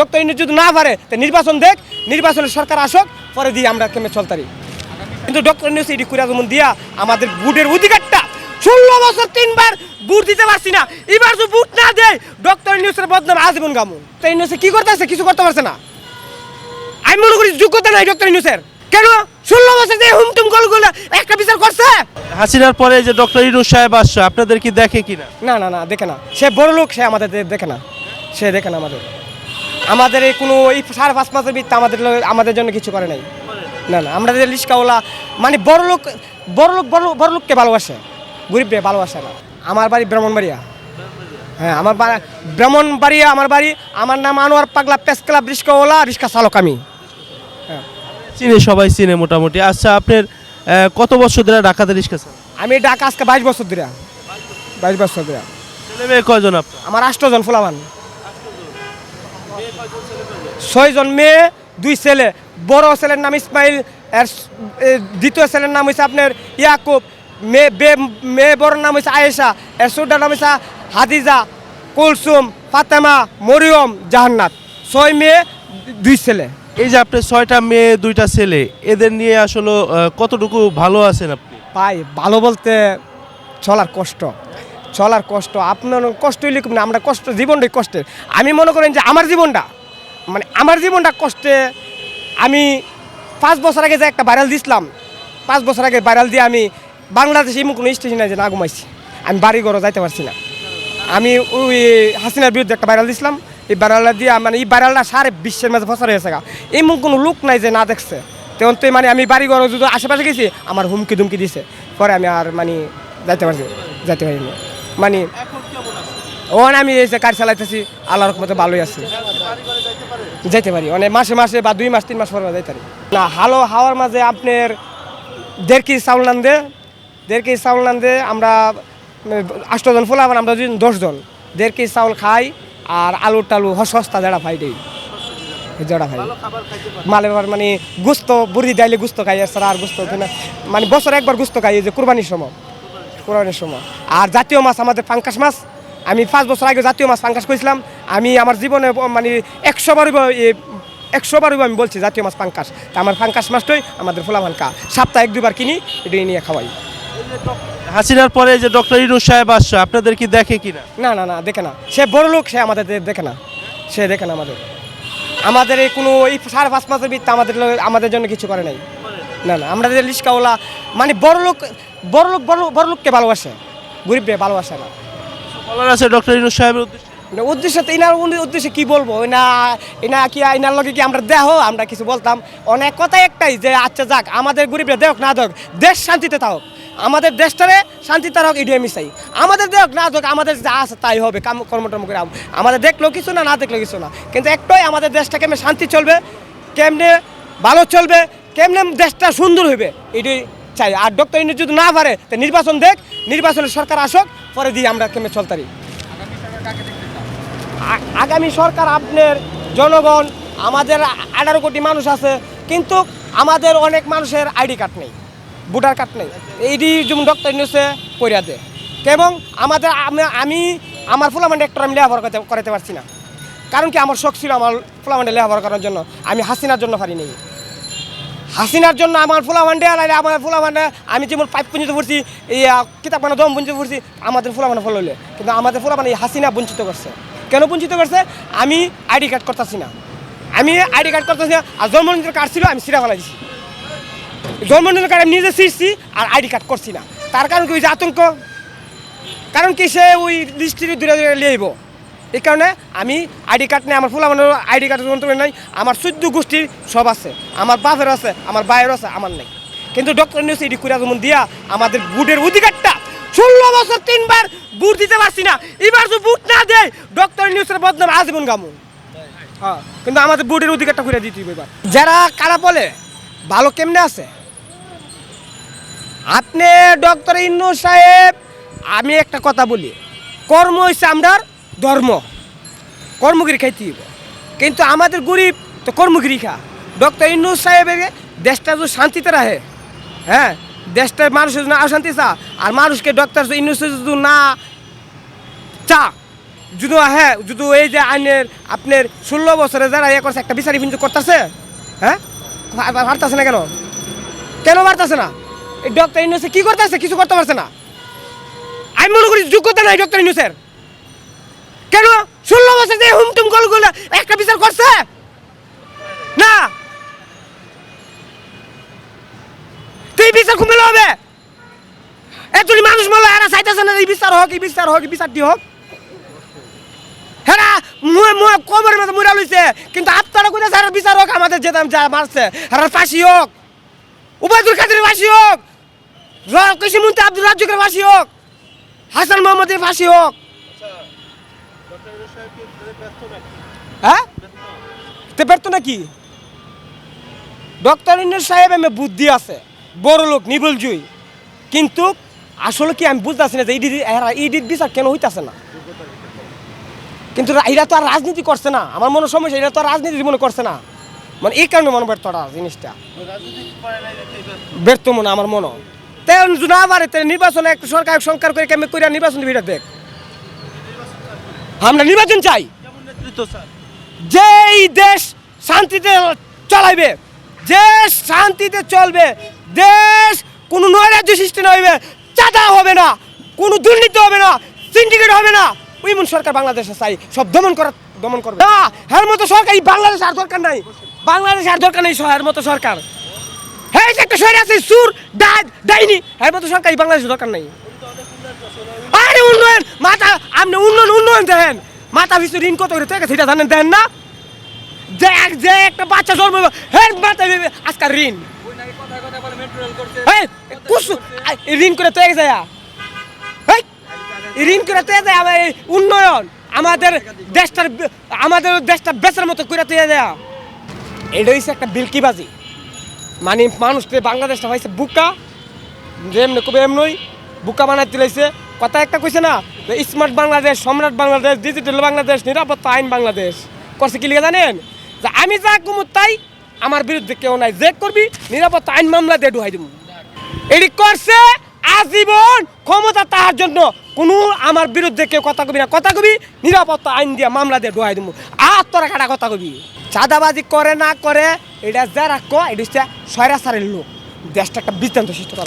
Doctor Yunus যদি না পারে তো নির্বাচন দেখ নির্বাচনের সরকার আসক পরে দিয়ে আমরা কেমন চলতারি। কিন্তু ডক্টর ইউনুস এটি কুড়া যেমন দিয়া আমাদের বুটের অধিকারটা ষোলো বছর তিনবার বুট দিতে পারছি না। এবার যদি বুট না দেয় ডক্টর ইউনুসের বদনাম আজীবন গামু তো ইউনুসে কি করতেছে? কিছু করতে পারছে না। আমি মনে করি যোগ্যতা নাই ডক্টর ইউনুসের কেন? ষোলো বছর যে হুমটুম গলগুলো একটা বিচার করছে? হাসিনার পরে যে ডক্টর ইনুস সাহেব আসছে আপনাদের কি দেখে কিনা? না না না দেখে না। সে বড় লোক সে আমাদের দেখে না। সে দেখে না আমাদের। আমাদের এই কোনো এই সাড়ে পাঁচ মাসের বৃত্তে আমাদের আমাদের জন্য কিছু করে নাই। না না আমরা যে লিস্কাওয়ালা মানে বড় লোক বড় লোক বড় বড় লোককে ভালোবাসে গরিবকে ভালোবাসে না। আমার বাড়ি ব্রাহ্মণবাড়িয়া। হ্যাঁ আমার ব্রাহ্মণবাড়িয়া আমার বাড়ি আমার নাম আনোয়ার পাগলা প্রেস ক্লাব রিস্কাওয়ালা রিস্কা চালক আমি। হ্যাঁ। চিনে সবাই চিনে মোটামুটি। আচ্ছা আপনার কত বছর ধরে ঢাকাতে রিক্সা চালান? আমি ঢাকা আজকে বাইশ বছর ধরে। বাইশ বছর ধরে। ছেলে মেয়ে কয়জন আপনার? আমার আষ্টজন ফুলাবান। ছয়জন মেয়ে দুই ছেলে। বড় ছেলের নাম ইসমাইল এর দ্বিতীয় ছেলের নাম হয়েছে আপনার ইয়াকুব। মেয়ে বে- মেয়ে বড় নাম হয়েছে আয়েশা এর ছোটার নাম হয়েছে হাদিজা কুলসুম ফাতেমা মরিয়ম জাহান্নাত ছয় মেয়ে দুই ছেলে। এই যে আপনার ছয়টা মেয়ে দুইটা ছেলে এদের নিয়ে আসলে কতটুকু ভালো আছেন আপনি? ভাই ভালো বলতে চলার কষ্ট। চলার কষ্ট, আপনার কষ্ট হইলে না আমরা কষ্ট, জীবনটাই কষ্টের। আমি মনে করেন যে আমার জীবনটা মানে আমার জীবনটা কষ্টে, আমি পাঁচ বছর আগে যে একটা ভাইরাল দিছিলাম, পাঁচ বছর আগে ভাইরাল দিয়ে আমি বাংলাদেশে এমন কোনো স্টেশন আছে না ঘুমাইছি, আমি বাড়ি ঘরে যাইতে পারছি না। আমি ওই হাসিনার বিরুদ্ধে একটা ভাইরাল দিছিলাম, এই ভাইরালটা দিয়ে মানে এই ভাইরালটা সারে বিশ্বের মাঝে ফসর হয়েছে গা। এমন কোনো লোক নাই যে না দেখছে। তখন তো মানে আমি বাড়ি ঘর যদি আশেপাশে গেছি, আমার হুমকি ধুমকি দিছে। পরে আমি আর মানে যাইতে পারছি, যাইতে পারিনি। মানে ওখানে আমি এসে কার চালাইতেছি, আল্লাহর রকমতে ভালোই আছি। যাইতে পারি মানে মাসে মাসে বা দুই মাস, তিন মাস পরে যাইতে পারি। না, হালো হাওয়ার মাঝে আপনার দেড় কেজি চাউল নান দে দেড় কেজি চাউল নান দে আমরা আষ্টজন ফুলা আমরা যদি দশজন দেড় কেজি চাউল খাই, আর আলু টালু সস্তা জেড়া খাই দেই। জেড়া খাই মালে মানে গুস্ত, বুড়ি ডাইলে গুস্ত খাই আর আর গুস্ত মানে বছরে একবার গুস্ত খাই যে কুরবানির সময়। কোরআনের সময়। আর জাতীয় মাছ আমাদের পাঙ্কাশ মাছ আমি পাঁচ বছর আগে জাতীয় মাছ পাঙ্কাশ করেছিলাম। আমি আমার জীবনে মানে একশো বার একশো বার আমি বলছি জাতীয় মাছ পাঙ্কাশ। তা আমার পাঙ্কাশ মাছটাই আমাদের ফোলাভান কা সপ্তাহে এক দুবার কিনি এটা নিয়ে খাওয়াই। হাসিনার পরে যে ডক্টর ইনুস সাহেব আসছে আপনাদের কি দেখে কি না না না দেখে না। সে বড় লোক সে আমাদের দেখে না। সে দেখে না আমাদের। আমাদের এই কোনো এই সাড়ে পাঁচ মাসের বৃত্তে আমাদের আমাদের জন্য কিছু করে নাই। না না আমরা যে লিস্কাওয়ালা মানে বড় লোক বড় লোক বড় বড় লোককে ভালোবাসে। গরিবকে ভালোবাসে না। বলার আছে ডক্টর ইনুস সাহেবের উদ্দেশ্যে? উদ্দেশ্য তো এনার উদ্দেশ্যে কি বলব? না এনা কি এনার লগে কি আমরা দেহ? আমরা কিছু বলতাম। অনেক কথা একটাই যে আচ্ছা যাক আমাদের গরিবরা দেখ না দেখ দেশ শান্তিতে থাকুক। আমাদের দেশটারে শান্তিতে এটাই আমি চাই। আমাদের দেখ না দেখ আমাদের যা আছে তাই হবে কাম কর্মটর্ম করে আম- আমাদের দেখলেও কিছু না না দেখল কিছু না। কিন্তু একটাই আমাদের দেশটা কেমনে শান্তি চলবে কেমনে ভালো চলবে কেমনে দেশটা সুন্দর হইবে? এটাই চাই। আর ডক্টর ইউনুস যদি না পারে, তো নির্বাচন দেখ, নির্বাচনের সরকার আসক, পরে দিয়ে আমরা কেমনে চলতারি। আগামী সরকার আপনার জনগণ, আমাদের আঠারো কোটি মানুষ আছে, কিন্তু আমাদের অনেক মানুষের আইডি কার্ড নেই, ভোটার কার্ড নেই। এইটি যেমন ডক্টর ইউনুসে করিয়া দেয় এবং আমাদের, আমি- আমি, আমার ফুলামান্ডে একটা আমি লেখাপড়া করতে পারছি না। কারণ কি, আমার শখ ছিল আমার ফুলামান্ডে লেখাপড়া করার জন্য। আমি হাসিনার জন্য পারি নেই হাসিনার জন্য আমার ফুলামান্ডে আর আমার ফুলামান্ডে আমি যেমন পাইপ পুঞ্জিতে পড়ছি এই কিতাব মানে দম পুঞ্জিতে পড়ছি আমাদের ফুলামানে ফল হইলে। কিন্তু আমাদের ফুলামানে এই হাসিনা বঞ্চিত করছে। কেন বঞ্চিত করছে? আমি আইডি কার্ড করতেছি না। আমি আইডি কার্ড করতেছি না, আর জন্মদিনের কার্ড ছিল, আমি সিরা ফেলাই দিছি জন্মদিনের কার্ড আমি নিজে ছিঁড়ছি আর আইডি কার্ড করছি না। তার কারণ কি ওই যে আতঙ্ক? কারণ কি সে ওই লিস্টটি দূরে দূরে লিয়ে এই কারণে আমি আইডি কার্ড নেই আমার ফুলা মানে আইডি কার্ড যন্ত্র নাই। আমার চোদ্দ গোষ্ঠীর সব আছে। আমার বাপের আছে, আমার ভাইয়ের আছে, আমার নেই। কিন্তু ডক্টর নিউজ এটি কুড়া যেমন দিয়া, আমাদের বুটের অধিকারটা ষোলো বছর তিনবার বুট দিতে পারছি না। এবার যদি বুট না দেয় ডক্টর নিউজের বদনাম আজীবন গামু। হ্যাঁ কিন্তু আমাদের বুটের অধিকারটা করে দিতে এবার। যারা কারা বলে, ভালো কেমনে আছে? আপনি ডক্টর ইন্নু সাহেব, আমি একটা কথা বলি। কর্ম হচ্ছে আমরার ধর্ম। কর্মগিরি খাইতে হইব। কিন্তু আমাদের গরিব তো কর্মগিরি খা। ডক্টর ইন্নু সাহেবের দেশটা যদি শান্তিতে রাখে হ্যাঁ? দেশটার মানুষ যদি না অশান্তি চা, আর মানুষকে ডক্টর ইন্নু যদি না চা, যদি হ্যাঁ যদি এই যে আইনের আপনার ষোলো বছরে যারা ইয়ে করছে, একটা বিচারি কিন্তু করতেছে হ্যাঁ? পারতেছে না কেন? কেন পারতেছে না? এই ডক্টর ইউনুসে কি করতেছে? কিছু করতে পারছে না। আমি মনে করি যোগ্যতা নাই ডক্টর ইউনুসের। কেন? বছর যে হুমটুম গলগুলো একটা বিচার করছে? না। তুই বিচার হবে। মানুষ চাইতেছে না এই বিচার হোক, এই বিচার হোক, এই বিচারটি হোক। কবরের মতো মুড়া লইছে, কিন্তু আপনারা কোথায় স্যার বিচার হোক, আমাদের যা মারছে হ্যাঁ ফাঁসি হোক। উবায়দুল কাদের ফাঁসি হোক। কৃষিমন্ত্রী আব্দুল রাজ্যকের ফাঁসি হোক। হাসান মোহাম্মদের ফাঁসি হোক। হ্যাঁ? তে পারতো নাকি? ডক্টর ইন্দ্র সাহেব এমে বুদ্ধি আছে, বড় লোক নিবল জুই কিন্তু আসলে কি আমি বুঝতেছি না যে ইডি এরা ইডির বিচার কেন হইতাছে না? কিন্তু এরা তো আর রাজনীতি করছে না। আমার মনে সমস্যা এরা তো আর রাজনীতি মনে করছে না। মানে এই কারণে মনে ব্যর্থটা জিনিসটা। ব্যর্থ মনে আমার মনে তেন না পারে তেন নির্বাচনে একটা সরকার সংস্কার করে কেমন করে নির্বাচন এটা দেখ। আমরা নির্বাচন চাই। কেমন নেতৃত্ব স্যার? যে এই দেশ শান্তিতে চলাইবে দেশ শান্তিতে চলবে দেশ কোনো নৈরাজ্য সৃষ্টি না হইবে চাঁদা হবে না কোনো দুর্নীতি হবে না সিন্ডিকেট হবে না। ওইমন সরকার বাংলাদেশে চাই সব দমন করা দমন করবে। না এর মতো সরকার এই বাংলাদেশ আর দরকার নাই। বাংলাদেশ আর দরকার নেই এর মতো সরকার। হ্যাঁ এই যে একটা সরকার আছে সুর ডাইনি এর মতো সরকার এই বাংলাদেশের দরকার নাই। আরে উন্নয়ন আপনি উন্নয়ন উন্নয়ন দেখেন। মাথা পিছু ঋণ কত করে থেকে সেটা জানেন দেন না? যে এক- যে একটা বাচ্চা জন্ম হের মাথা আজকাল ঋণ। ঋণ করে তো যায়। ঋণ করে তো যায় আমার এই উন্নয়ন। আমাদের দেশটার আমাদের দেশটা বেচার মতো করে তো যায়। এটা হচ্ছে একটা বিলকিবাজি। মানে মানুষকে বাংলাদেশটা হয়েছে বুকা। যেমনি কবে এমনই বুকা বানাই তুলেছে কথা একটা কইছে না স্মার্ট বাংলাদেশ, সম্রাট বাংলাদেশ ডিজিটাল বাংলাদেশ, নিরাপত্তা আইন বাংলাদেশ। করছে কি লিখে জানেন? যে আমি যা কমু তাই আমার বিরুদ্ধে কেউ নাই। যে করবি, নিরাপত্তা আইন মামলা দিয়ে ঢুকাই দিব এটি করছে আজীবন ক্ষমতা তাহার জন্য। কোনো আমার বিরুদ্ধে কেউ কথা কবি না। কথা কবি, নিরাপত্তা আইন দিয়ে মামলা দিয়ে ঢুকাই দিব আর তোরা কাটা কথা কবি। চাঁদাবাজি করে না করে, এটা যারা ক এটা হচ্ছে সয়রাচারের লোক। দেশটা একটা বৃত্তান্ত সৃষ্টি করা